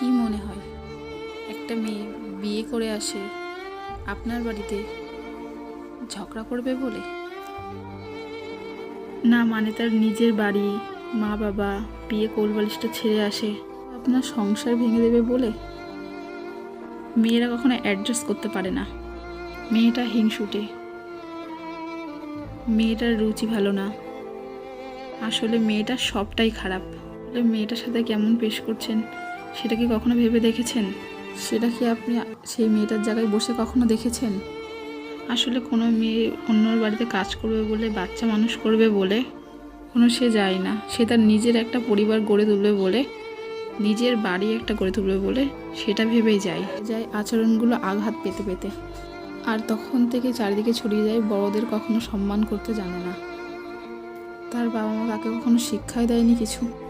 কি মনে হয়? একটা মেয়ে বিয়ে করে আসে আপনার বাড়িতে, ঝগড়া করবে বলে? না মানে তার নিজের বাড়ি, মা বাবা, বিয়ে কোলবালিশটা ছেড়ে আসে। আপনার সংসার ভেঙে দেবে বলে? মেয়েরা কখনো অ্যাডজাস্ট করতে পারে না। মেয়েটা হিংসুটে। মেয়েটার রুচি ভালো না। আসলে মেয়েটা সবটাই খারাপ। মেয়েটার সাথে কেমন পেশ করছেন? সেটা কি কখনো ভেবে দেখেছেন? সেটা কি আপনি সেই মেয়েটার জায়গায় বসে কখনো দেখেছেন? আসলে কোনো মেয়ে অন্যর বাড়িতে কাজ করবে বলে, বাচ্চা মানুষ করবে বলে, কোনো সে যায় না। সে তার নিজের একটা পরিবার গড়ে তুলবে বলে, নিজের বাড়ি একটা গড়ে তুলবে বলে, সেটা ভেবেই যায়। যায় আচরণগুলো আঘাত পেতে পেতে। আর তখন থেকে চারিদিকে ছড়িয়ে যায়, বড়দের কখনো সম্মান করতে জানে না। তার বাবা মা তাকে কখনো শিক্ষাই দেয়নি কিছু।